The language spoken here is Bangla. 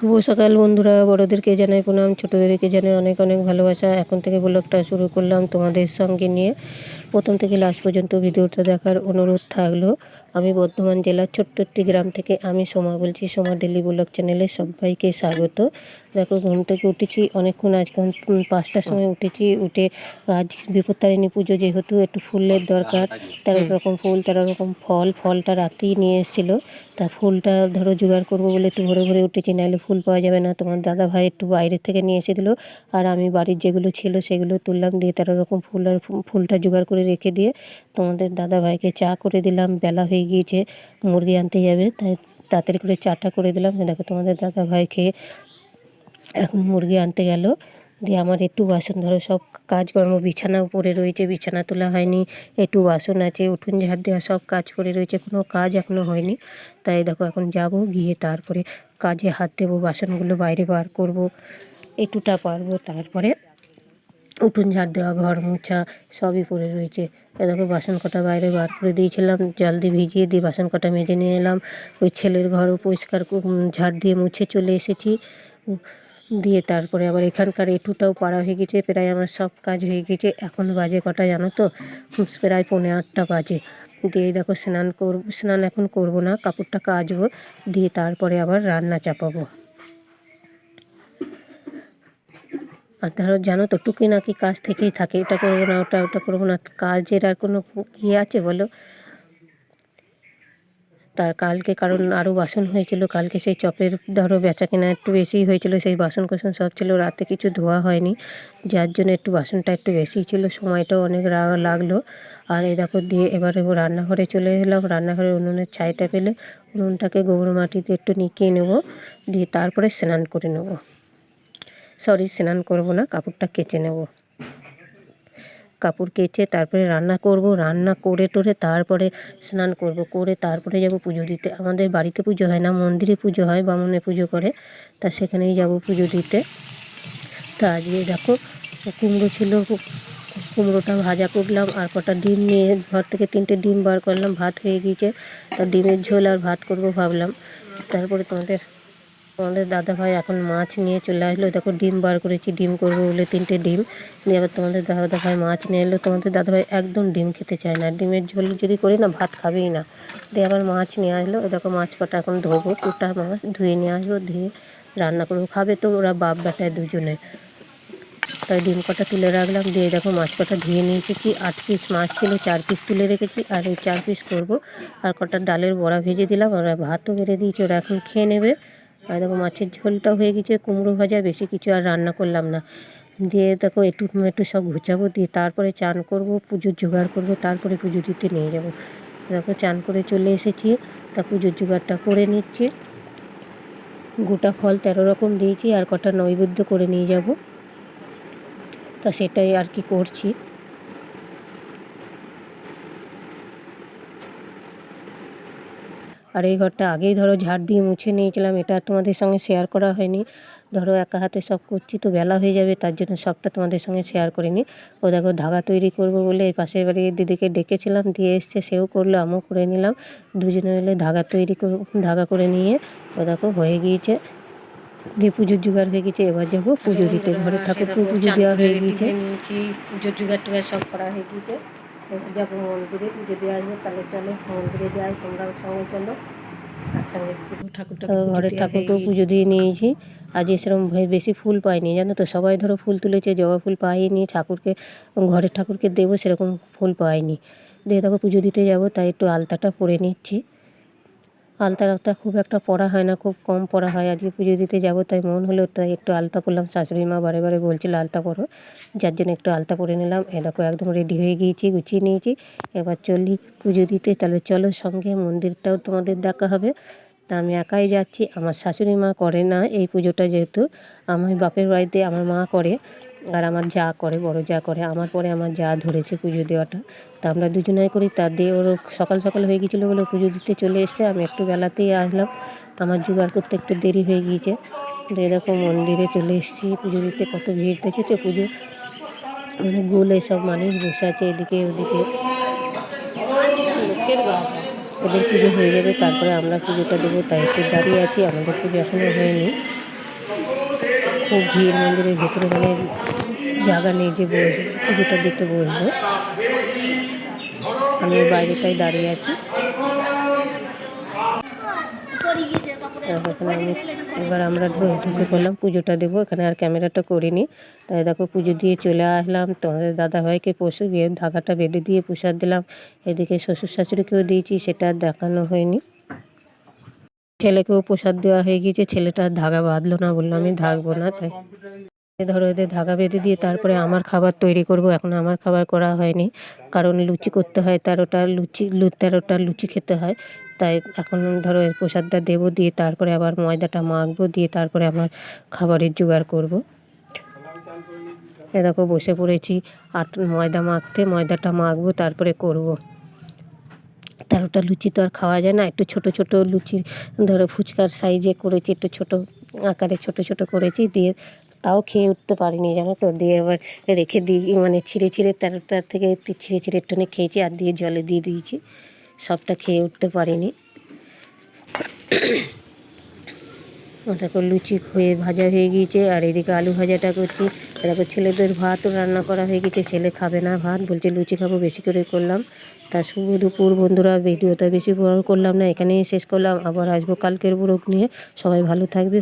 শুভ সকাল বন্ধুরা বড়োদেরকে জানাই প্রণাম ছোটোদেরকে জানাই অনেক অনেক ভালোবাসা। এখন থেকে ব্লগটা শুরু করলাম তোমাদের সঙ্গে নিয়ে। প্রথম থেকে লাস্ট পর্যন্ত ভিডিওটা দেখার অনুরোধ থাকল। আমি বর্ধমান জেলার ছোট্ট একটি গ্রাম থেকে আমি সোমা বলছি সোমা ডেলি ব্লগ চ্যানেলে সবাইকে স্বাগত। দেখো ঘুম থেকে উঠেছি অনেকক্ষণ আজকে পাঁচটার সময় উঠেছি উঠে আজ বিপত্তারিণী পুজো যেহেতু একটু ফুলের দরকার তেরো রকম ফুল তেরো রকম ফল ফলটা রাতেই নিয়ে এসেছিল। তা ফুলটা ধরো জোগাড় করব বলে একটু ভোরে ভোরে উঠেছি নাহলে ফুল পাওয়া যাবে না। তোমার দাদা ভাই একটু বাইরে থেকে নিয়ে এসে দিলো আর আমি বাড়ির যেগুলো ছিল সেগুলো তুললাম দিয়ে তেরো রকম ফুল আর ফুলটা জোগাড় করে রেখে দিয়ে তোমাদের দাদা ভাইকে চা করে দিলাম। বেলা হয়ে গিয়েছে, মুরগি আনতে যাবে, তাই তাড়াতাড়ি করে চাটা করে দিলাম। দেখো তোমাদের দাদা ভাই খেয়ে এখন মুরগি আনতে গেল। দিয়ে আমার একটু বাসন, ধরো সব কাজকর্ম, বিছানা উপরে রয়েছে, বিছানা তোলা হয়নি, একটু বাসন আছে, উঠোন ঝাড় দেওয়া, সব কাজ করে রয়েছে, কোনো কাজ এখনও হয়নি। তাই দেখো এখন যাব, গিয়ে তারপরে কাজে হাত দেবো, বাসনগুলো বাইরে বার করব, একটুটা পারব, তারপরে উঠোন ঝাড় দেওয়া, ঘর মোছা সবই পড়ে রয়েছে। এ দেখো বাসন কটা বাইরে বার করে দিয়েছিলাম, জল দিয়ে ভিজিয়ে দিয়ে বাসন কটা মেজে নিয়ে এলাম। ওই ছেলের ঘরও পরিষ্কার ঝাড় দিয়ে মুছে চলে এসেছি। দিয়ে তারপরে আবার এখানকার এটুটাও পাড়া হয়ে গেছে, প্রায় আমার সব কাজ হয়ে গেছে। এখন বাজে কটা জানো তো? প্রায় পৌনে আটটা বাজে। দিয়ে দেখো স্নান করব, স্নান এখন করব না কাপড়টা কাচবো দিয়ে তারপরে আবার রান্না চাপাবো। আর ধরো জানো তো, টুকি নাকি কাজ থেকেই থাকে। এটা করব না, ওটা ওটা করব না, কাজের আর কোনো কী আছে বলো? তার কালকে কারণ আরও বাসন হয়েছিল, কালকে সেই চপের ধরো বেচা কেনা একটু বেশিই হয়েছিল, সেই বাসন কোসন সব ছিল, রাতে কিছু ধোয়া হয়নি। যার জন্য একটু বাসনটা একটু বেশিই ছিল, সময়টাও অনেক লাগল। আর এই দেখো দিয়ে এবারে রান্নাঘরে চলে এলাম, রান্নাঘরে উনুনের ছাইটা পেলে উনুনটাকে গোবর মাটিতে একটু নিকিয়ে নেব, দিয়ে তারপরে স্নান করে নেব। সরি, স্নান করব না, কাপড়টা কেচে নেব। কাপড় কেচে তারপরে রান্না করব, রান্না করে টোরে তারপরে স্নান করব, করে তারপরে যাব পুজো দিতে। আমাদের বাড়িতে পুজো হয় না, মন্দিরে পুজো হয়, বামনে পুজো করে, তা সেখানেই যাব পুজো দিতে। তা আজকে দেখো, কুমড়ো ছিল, কুমড়োটা ভাজা করলাম, আর কটা ডিম নিয়ে ঘর থেকে তিনটে ডিম বার করলাম, ভাত হয়ে গিয়েছে, তা ডিমের ঝোল আর ভাত করব ভাবলাম। তারপরে তোমাদের তোমাদের দাদাভাই এখন মাছ নিয়ে চলে আসলো। দেখো, ডিম বার করেছি, ডিম করব বলে তিনটে ডিম। দিয়ে আবার তোমাদের দাদাভাই মাছ নিয়ে এলো। তোমাদের দাদাভাই একদম ডিম খেতে চায় না। ডিমের ঝোল যদি করি না, ভাত খাবেই না। দিয়ে আবার মাছ নিয়ে আসলো। দেখো, মাছ কটা এখন ধোবো, কুটা মাছ ধুয়ে নিয়ে আসব, ধুয়ে রান্না করব। খাবে তো ওরা বাপ বেটায় দুজনে। তাই ডিম কটা তুলে রাখলাম। দিয়ে দেখো, মাছ কটা ধুয়ে নিয়েছি। কি, আট পিস মাছ ছিল, চার পিস তুলে রেখেছি। আর এই চার পিস করব। আর কটা ডালের বড়া ভেজে দিলাম। ওরা ভাতও বেড়ে দিয়েছি। ওরা এখন খেয়ে নেবে। আর দেখো মাছের ঝোলটা হয়ে গেছে, কুমড়ো ভাজা, বেশি কিছু আর রান্না করলাম না। দিয়ে দেখো একটু একটু সব ঘুচাবো, দিয়ে তারপরে চান করব, পুজোর জোগাড় করব, তারপরে পুজো দিতে নিয়ে যাব। দেখো চান করে চলে এসেছি, তা পুজোর জোগাড়টা করে নিচ্ছি। গোটা ফল তেরো রকম দিয়েছি, আর কটা নৈবেদ্য করে নিয়ে যাব। তা সেটাই আর কি করছি। আর এই ঘরটা আগেই ধরো ঝাড় দিয়ে মুছে নিয়েছিলাম, এটা তোমাদের সঙ্গে শেয়ার করা হয়নি। ধরো একা হাতে সব করছি তো বেলা হয়ে যাবে, তার জন্য সবটা তোমাদের সঙ্গে শেয়ার করিনি। ও দেখো ধাগা তৈরি করব বলে এই পাশের বাড়ির দিদিকে ডেকেছিলাম, দিয়ে এসছে, সেও করল, আমিও করে নিলাম। দুজনে মিলে ধাগা তৈরি ধাগা করে নিয়ে ও দেখো হয়ে গিয়েছে। দিয়ে পুজোর জোগাড় হয়ে গেছে এবার যাব পুজো দিতে। ঘরে ঠাকুরকে পুজো দেওয়া হয়ে গিয়েছে। পুজোর জোগাড় টোগাড় সব করা হয়ে গিয়েছে। যাব মন্দিরে পুজো দিয়ে আসব তাহলে চলো মন্দিরে যাই তোমরাও সঙ্গে চলো ঘরের ঠাকুরকেও পুজো দিয়ে নিয়েছি। আজ সেরকম বেশি ফুল পাইনি জানো তো? সবাই ধরো ফুল তুলেছে জবা ফুল পাইনি ঠাকুরকে ঘরের ঠাকুরকে দেবো সেরকম ফুল পাইনি। দিয়ে দেখো পুজো দিতে যাব তাই একটু আলতাটা পরে নিচ্ছি। আলতা রালতা খুব একটা পড়া হয় না, খুব কম পড়া হয়। আজকে পুজো দিতে যাব, তাই মন হলো তাই একটু আলতা পরলাম। শাশুড়ি মা বারে বারে বলছিল আলতা পরো। যার জন্য একটু আলতা পরে নিলাম। এ দেখো, একদম রেডি হয়ে গিয়েছি, গুছিয়ে নিয়েছি। এবার চলি পুজো দিতে। তাহলে চলো সঙ্গে মন্দিরটাও তোমাদের দেখা হবে। তা আমি একাই যাচ্ছি, আমার শাশুড়ি মা করে না। এই পুজোটা যেহেতু আমার বাপের বাড়িতে আমার মা করে আর আমার যা করে, বড় যা করে, আমার পরে আমার যা ধরেছে পুজো দেওয়াটা। তা আমরা দুজনাই করি, তা দিয়ে ওর সকাল সকাল হয়ে গিয়েছিল বলে পুজো দিতে চলে এসছে, আমি একটু বেলাতেই আসলাম। আমার জোগাড় করতে একটু দেরি হয়ে গিয়েছে। দিয়ে দেখো মন্দিরে চলে এসেছি, পুজো দিতে কত ভিড়, দেখেছ পুজো? মানে গোলে সব মানুষ বসে আছে, এদিকে ওদিকে। লোকের ওদের পুজো হয়ে যাবে, তারপরে আমরা পুজোটা দেবো। তাই সে দাঁড়িয়ে আছি, আমাদের পুজো এখনও হয়নি। খুব ভিড় মন্দিরের ভেতরে মানে জায়গা নেই যে বসবো পুজোটা দিতে বসবো। আমি বাইরেটাই দাঁড়িয়ে আছি। আমি এবার আমরা ঢুকে পড়লাম, পুজোটা দেবো। এখানে আর ক্যামেরাটা করিনি। তাই দেখো, পুজো দিয়ে চলে আসলাম। তোমাদের দাদাভাইকে পশু দিয়ে ধাগাটা বেঁধে দিয়ে প্রসাদ দিলাম। এদিকে শ্বশুর শাশুড়িকেও দিয়েছি, সেটা দেখানো হয়নি। ছেলেকেও প্রসাদ দেওয়া হয়ে গিয়েছে। ছেলেটা ধাগা বাঁধলো না বলল আমি থাকব না, তাই ধরো এদের ধাগা বেঁধে দিয়ে তারপরে আমার খাবার তৈরি করব। এখন আমার খাবার করা হয়নি। কারণ লুচি করতে হয়, তেরোটা লুচি, লু- তেরোটা লুচি খেতে হয়। তাই এখন ধরো প্রসাদটা দেবো দিয়ে তারপরে আবার ময়দাটা মাখবো দিয়ে তারপরে আমার খাবারের জোগাড় করব। এ দেখো বসে পড়েছি। আট ময়দা মাখতে ময়দাটা মাখবো, তারপরে করব। তেরোটা লুচি তো আর খাওয়া যায় না। একটু ছোট ছোট লুচি, ধরো ফুচকার সাইজে করেছি, একটু ছোট আকারে ছোট ছোট করেছি। দিয়ে তাও খেয়ে উঠতে পারিনি, জানো তো? দিয়ে এবার রেখে দিই মানে ছিঁড়ে ছিঁড়ে তেরোটার থেকে ছিঁড়ে ছিঁড়ে একটুখানি খেয়েছি আর দিয়ে জলে দিয়ে দিয়েছি। সবটা খেয়ে উঠতে পারিনি। দেখো লুচি হয়ে, ভাজা হয়ে গিয়েছে, আর এদিকে আলু ভাজাটা করছি। দেখো ছেলেদের ভাতও রান্না করা হয়ে গেছে ছেলে খাবে না ভাত, বলছে লুচি খাব বেশি করে করলাম। তা শুভ দুপুর বন্ধুরা, ভিডিওটা বেশি বড় করলাম না, এখানেই শেষ করলাম। আবার আসব কালকের ব্লগ নিয়ে। সবাই ভালো থাকবে